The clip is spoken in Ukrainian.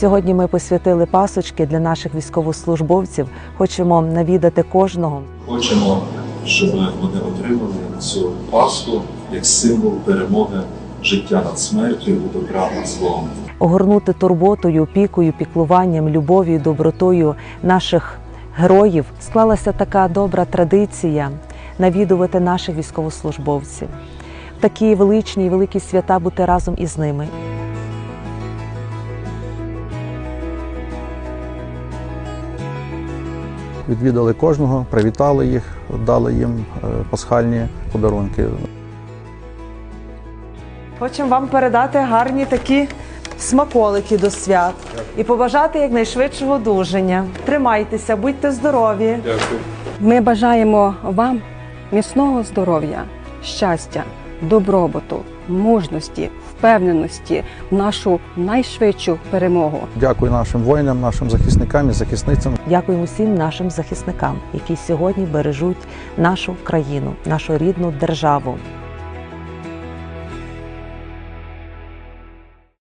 Сьогодні ми посвятили пасочки для наших військовослужбовців. Хочемо навідати кожного. Хочемо, щоб вони отримали цю Пасху як символ перемоги життя над смертю добра над злом. огорнути турботою, опікою, піклуванням, любов'ю, добротою наших героїв склалася така добра традиція навідувати наших військовослужбовців. Такі величні і великі свята бути разом із ними. Відвідали кожного, привітали їх, дали їм е, пасхальні подарунки. Хочемо вам передати гарні такі смаколики до свят і побажати якнайшвидшого одужання. Тримайтеся, будьте здорові. Ми бажаємо вам міцного здоров'я, щастя, добробуту, мужності, впевненості в нашу найшвидшу перемогу. Дякую нашим воїнам, нашим захисникам і захисницям. Дякую усім нашим захисникам, які сьогодні бережуть нашу країну, нашу рідну державу.